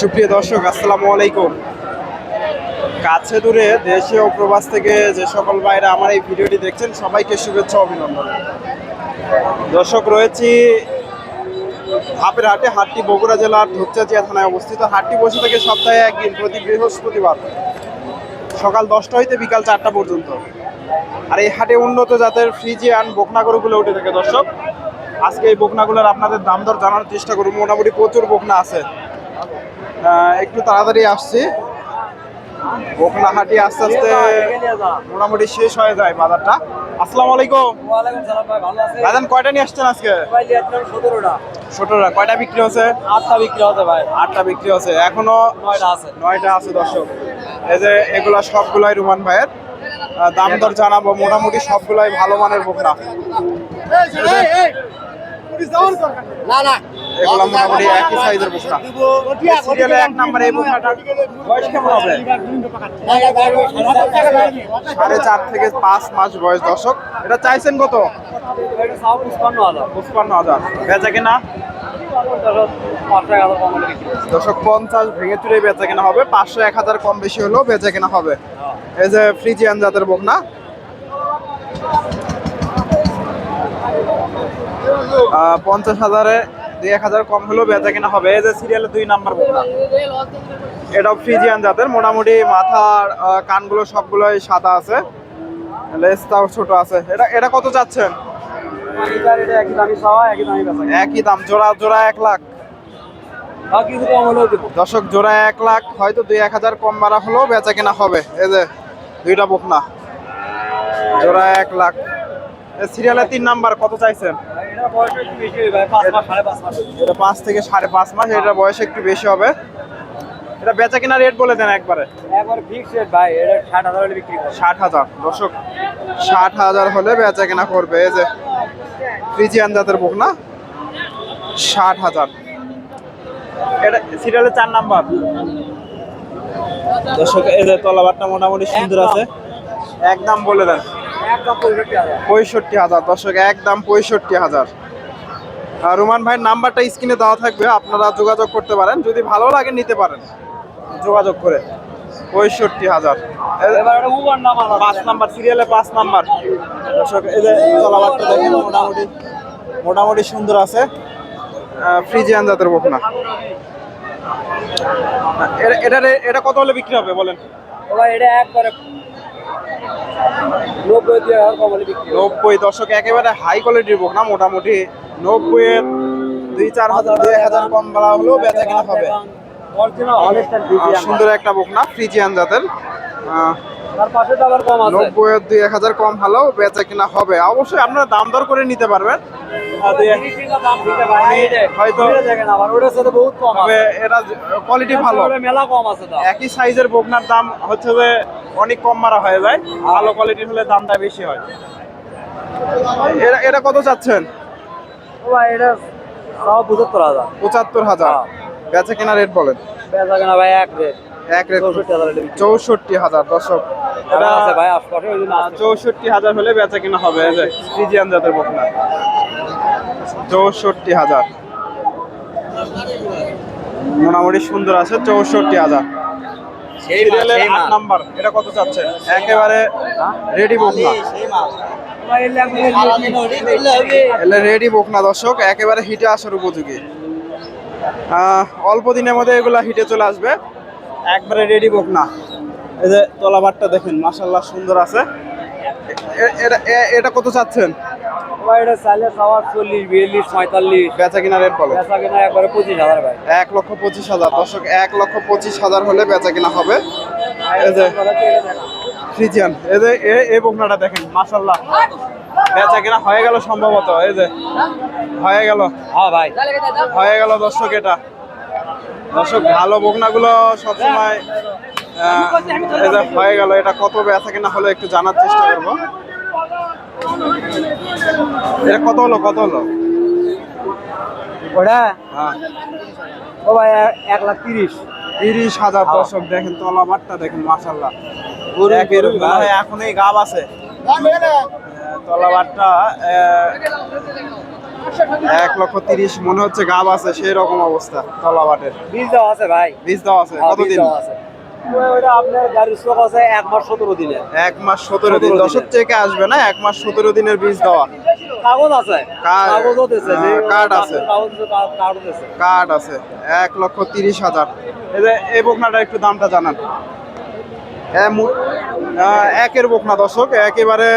সুপ্রিয় দর্শক, আসসালামু আলাইকুম। কাছে দূরে দেশে ও প্রবাস থেকে যে সকল ভাইরা আমার এই ভিডিওটি দেখছেন, সবাইকে শুভেচ্ছা অভিনন্দন। দর্শক, রয়েছি হাপের হাটে, হাটটি বগুড়া জেলার ধূপচাচিয়া থানায় অবস্থিত। হাটটি বসে থাকে সপ্তাহে একদিন, প্রতি বৃহস্পতিবার। সকাল দশটা হইতে বিকাল চারটা পর্যন্ত। আর এই হাটে উন্নত জাতের ফ্রিজিয়ান বকনা গরুগুলো উঠে থাকে দর্শক। আজকে এই বকনাগুলোর আপনাদের দাম দর জানার চেষ্টা করব। মোটামুটি প্রচুর বকনা আছে। একটু তাড়াতাড়ি আসছি। বকনা হাটি আস্তে আস্তে মোটামুটি শেষ হয়ে যায় বাজারটা। আসসালামু আলাইকুম। দাদান কয়টা নিয়ে আসছেন আজকে? সতেরোটা। কয়টা বিক্রি হচ্ছে আটটা বিক্রি হতে ভাই। আটটা বিক্রি হচ্ছে এখনও নয়টা আছে। নয়টা আছে দর্শক। এই যে এগুলা সবগুলাই রুমান ভাইয়ের। দাম দর জানাব মোটামুটি সবগুলাই ভালো মানের না এগুলা মোটামুটি একই সাইজের সিরিয়ালে এক নম্বরে এই বকনাটা বয়স কেমন হবে? সাড়ে চার থেকে পাঁচ মাস বয়স দর্শক। এটা চাইছেন কত? পঁচপান্ন হাজার। বেচা কিনা? দর্শক পঞ্চাশ ভেঙে চুরে বেচা কেনা হবে। পাঁচশো এক হাজার কম বেশি হলেও বেচা কেনা হবে। এই যে ফ্রিজিয়ান জাতের বকনা। পঞ্চাশ হাজারে দুই এক হাজার কম হলেও বেচা কেনা হবে। এই যে সিরিয়ালে দুই নাম্বার বকনা। এটাও ফ্রিজিয়ান জাতের। মোটামুটি মাথার কানগুলো সবগুলোই সাদা আছে। লেজটাও ছোট আছে। এটা এটা কত চাচ্ছেন? একই দামি জোড়া জোড়া এক লাখ। দর্শক জোড়া এক লাখ হয়তো দুই এক হাজার কম বাড়া হলেও বেচা কেনা হবে। এই যে দুইটা বকনা জোড়া এক লাখ। সিরিয়ালে তিন নাম্বার কত চাইছেন? এটা পাঁচ মাস সাড়ে পাঁচ মাস এটা পাঁচ থেকে সাড়ে পাঁচ মাস এটার বয়স একটু বেশি হবে। এটা বেচা কেনা রেট বলে দেন একবারে। এটা ষাট হাজার দর্শক ষাট হাজার হলে বেচা কেনা করবে। এই যে ফ্রিজিয়ান জাতের বুক না? ষাট হাজার। এটা সিরিয়ালের চার নাম্বার। দর্শক এই যে তলাবারটা মোটামুটি সুন্দর আছে। একদম বলে দেন। পঁয়ষট্টি হাজার। দর্শক একদম পঁয়ষট্টি হাজার। আর রুমান ভাইয়ের নাম্বারটা স্ক্রিনে দেওয়া থাকবে আপনারা যোগাযোগ করতে পারেন। যদি ভালো লাগে নিতে পারেন। যোগাযোগ করে। পঁয়ষট্টি হাজার। পাঁচ নাম্বার সিরিয়ালে পাঁচ নাম্বার। দর্শক এই যে তলাবারটা দেখেন মোটামুটি মোটামুটি সুন্দর আছে। ফ্রিজিয়ান জাতের বকনা। এটা এটা এটা কত হলে বিক্রি হবে বলেন? ওরা এটা একবারে নব্বই দিয়ে কম হলে বিক্রি নব্বই দশক একেবারে হাই কোয়ালিটির বুক না মোটামুটি নব্বই দুই চার হাজার দুই হাজার কম বাড়া হলেও বেচা কেনা হবে। সুন্দর একটা বুক না ফ্রিজিয়ান জাতের নব্বই দুই এক হাজার কম হলেও বেচা কেনা হবে। অবশ্যই আপনারা দাম দর করে নিতে পারবেন। কোয়ালিটি ভালো। ওটা মেলা কম আছে একই সাইজের দাম হচ্ছে যে অনেক কম মারা হয়ে যায়। ভালো কোয়ালিটির হলে দামটা বেশি হয়। এটা এটা কত চাচ্ছেন? ও এটা পঁচাত্তর হাজার। পঁচাত্তর হাজার। হ্যাঁ। বেচা কেনা রেট বলেন। বেচা কেনা ভাই এক রেট এক চৌষট্টি হাজার বিক্রি। চৌষট্টি হাজার দর্শক। চৌষট্টি হলে বেচা কেনা হবে ফ্রিজিয়ান জাতের বকনা। চৌষট্টি হাজার। মোটামুটি সুন্দর আছে চৌষট্টি হাজার। সিরিয়ালের আট নাম্বার এটা কত চাচ্ছেন একেবারে রেডি বকনা। এলে রেডি বকনা দর্শক একেবারে হিটে আসার উপযোগী। অল্প দিনের মধ্যে এগুলা হিটে চলে আসবে। একবারে রেডি বকনা এই যে তলাবারটা দেখেন মাসাল্লাহ সুন্দর আছে। এটা এটা কত চাচ্ছেন? ভাই, এটা চাইলে চল্লিশ বিয়াল্লিশ পঁয়তাল্লিশ। বেচা কিনা রেট বলে বেচা কেনা একবারে পঁচিশ হাজার ভাই। এক লক্ষ পঁচিশ হাজার। দর্শক এক লক্ষ পঁচিশ হাজার হলে বেচা কিনা হবে। এই যে ফ্রিজিয়ান এই যে এ- এই বকনাটা দেখেন মাসাল্লাহ বেচা কিনা হয়ে গেল সম্ভবত এই যে। হয়ে গেল। হ্যাঁ ভাই। হয়ে গেল দর্শক এটা। দর্শক ভালো বকনাগুলো সবসময় হয়ে গেল। এটা কত বেচা কিনা হলো একটু জানার চেষ্টা করব। এটা কত হলো কত হলো? ওটা? হ্যাঁ। ও ভাই এক লাখ তিরিশ। তিরিশ হাজার দর্শক দেখেন দেখেন মাসাল্লাহ গরু, মনে হয় এখন এই গাব আছে। আহ, তলাবারটা এক লক্ষ তিরিশ মনে হচ্ছে গাব আছে সেই রকম অবস্থা তলাবাটের। বীজ দেওয়া আছে ভাই। বীজ দেওয়া আছে হ্যাঁ, কতদিন? দেওয়া আছে। ওই- আপনার গাড়ির স্টক আছে এক মাস সতেরো দিনে। এক মাস সতেরো দিন 17 দশক আসবে না এক মাস সতেরো দিনের বীজ দেওয়া। কাগজ আছে কাগজও দিচ্ছে হ্যাঁ, কার্ড আছে। কার্ড এক লক্ষ তিরিশ হাজার। এই বকনাটা একটু দামটা জানান। একের বকনা দর্শক একেবারে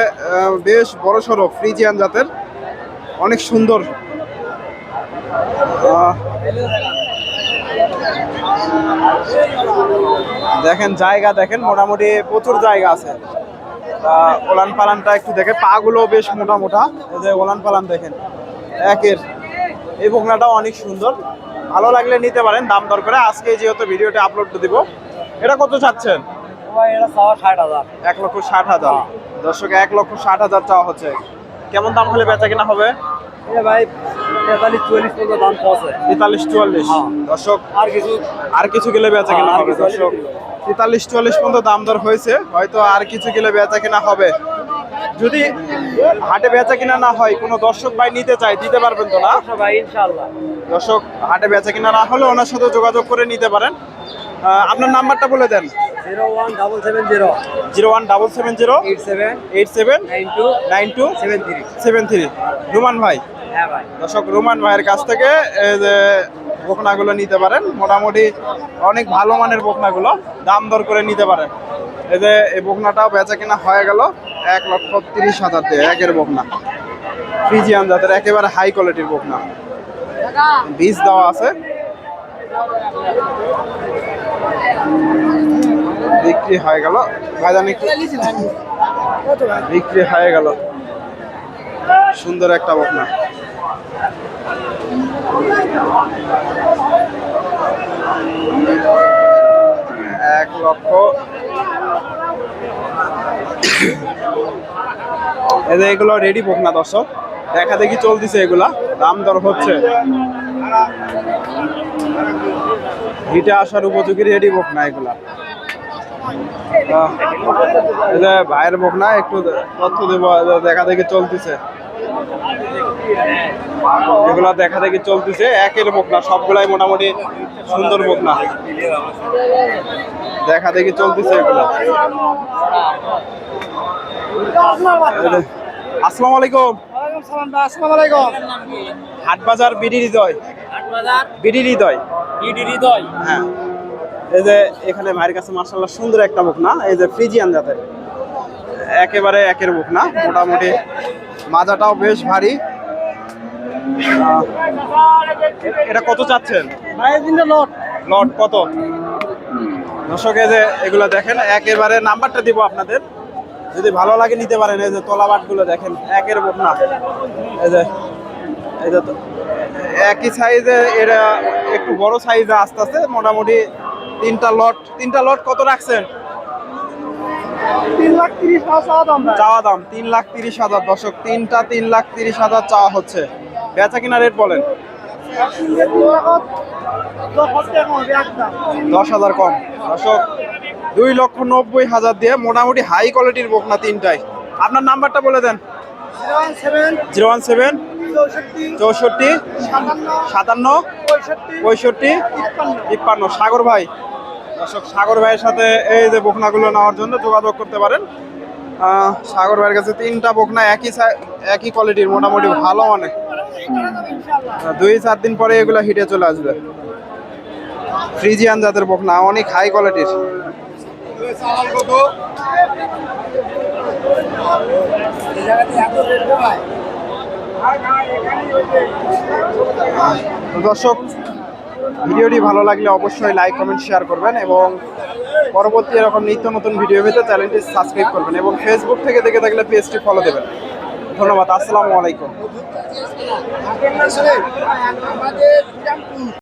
বেশ বড় সড়ো ফ্রিজিয়ান জাতের। অনেক সুন্দর। দেখেন জায়গা দেখেন মোটামুটি প্রচুর জায়গা আছে। ওলান পালানটা একটু দেখে পাগুলো বেশ মোটা মোটা। এই যে ওলান পালান দেখেন একের। এই বকনাটাও অনেক সুন্দর। ভালো লাগলে নিতে পারেন দাম দর করে। আজকে যেহেতু ভিডিওটা আপলোড দিব এটা কত চাচ্ছেন? এক লক্ষ ষাট হাজার। দর্শক এক লক্ষ ষাট হাজার চাওয়া হচ্ছে। কেমন দাম হলে বেচা কিনা হবে? ভাই তেতাল্লিশ চল্লিশ পর্যন্ত দাম পৌঁছে। তেতাল্লিশ চুয়াল্লিশ। হ্যাঁ। দর্শক আর কিছু আর কিছু গেলে বেচা কিনা হবে দর্শক। তেতাল্লিশ চুয়াল্লিশ পর্যন্ত দাম দর হয়েছে হয়তো আর কিছু গেলে বেচা কিনা হবে। যদি হাটে বেচা কিনা না হয় কোনো দর্শক ভাই নিতে চায় দিতে পারবেন তো না? দর্শক হাটে বেচা কিনা না হলে ওনার সাথে যোগাযোগ করে নিতে পারেন। আপনার নাম্বারটা বলে দেন। Zero one double seven zero. Zero one double seven zero. Eight seven. Eight seven. Nine two. Nine two. Seven three. Seven three. Ruman ভাই। হ্যাঁ ভাই। দর্শক রুমান ভাইয়ের কাছ থেকে এই যে বকনাগুলো নিতে পারেন। মোটামুটি অনেক ভালো মানের বকনাগুলো। দাম দর করে নিতে পারেন। এই যে এই বকনাটাও বেচা কিনা হয়ে গেল এক লক্ষ তিরিশ হাজার দিয়ে একের বকনা। ফ্রিজিয়ান জাতের একেবারে হাই কোয়ালিটির বকনা। বীজ দেওয়া আছে। বিক্রি হয়ে গেল। ভাইজান একটু বিক্রি হয়ে গেল। সুন্দর একটা বকনা। এক লক্ষ। যে এগুলো রেডি হোক না দর্শক। দেখা দেখি চলতেছে এগুলা। দাম দর হচ্ছে। হিটে আসার উপযোগী রেডি হোক না এগুলা? ভাইয়ের হোক না একটু তথ্য দেবো দেখা দেখি চলতেছে। এগুলা দেখা দেখি চলতেছে একের মুখ না সবগুলাই মোটামুটি সুন্দর মুখ না। দেখা দেখি চলতেছে এগুলা। আসসালামু আলাইকুম। আসসালামু আলাইকুম। হাট বাজার বিডি হৃদয়। বিডি হৃদয়। হৃদয়। হ্যাঁ। এই যে এখানে ভাইয়ের কাছে মার্শাল্লাহ সুন্দর একটা মুখ না? এই যে ফ্রিজিয়ান জাতের। একেবারে একের মুখ না? মোটামুটি মাজাটাও বেশ ভারী। এটা কত চাচ্ছেন? লট। লট কত? দর্শকে যে এগুলো দেখেন একেবারে নাম্বারটা দিব আপনাদের। যদি ভালো লাগে নিতে পারেন এই যে তলাবাটগুলো দেখেন একের উপর না? এই যে এই যে তো- একই সাইজে এরা একটু বড় সাইজে আস্তে আস্তে মোটামুটি তিনটা লট তিনটা লট কত রাখছেন? তিন লাখ তিরিশ চাওয়া দাম তিন লাখ তিরিশ হাজার। দর্শক তিনটা তিন লাখ তিরিশ হাজার চাওয়া হচ্ছে। বেচা কিনা রেট বলেন। দশ হাজার কম। দর্শক দুই লক্ষ নব্বই হাজার দিয়ে মোটামুটি হাই কোয়ালিটির বকনা তিনটাই। আপনার নাম্বারটা বলে দেন। Zero one seven. চৌষট্টি সাতান্ন পঁয়ষট্টি তিপ্পান্ন। সাগর ভাই দর্শক সাগর ভাইয়ের সাথে এই যে বকনাগুলো নেওয়ার জন্য যোগাযোগ করতে পারেন। সাগর ভাইয়ের কাছে তিনটা বকনা একই একই কোয়ালিটির মোটামুটি ভালো মানে দুই চার দিন পরে এগুলো হিটে চলে আসবে। ফ্রিজিয়ান জাতের বকনা অনেক হাই কোয়ালিটির দর্শক, ভিডিওটি ভালো লাগলে অবশ্যই লাইক কমেন্ট শেয়ার করবেন এবং পরবর্তী এরকম নিত্য নতুন ভিডিও পেতে চ্যানেলটি সাবস্ক্রাইব করবেন এবং ফেসবুক থেকে দেখে থাকলে পেজটি ফলো দেবেন। ধন্যবাদ, আসসালামু আলাইকুম।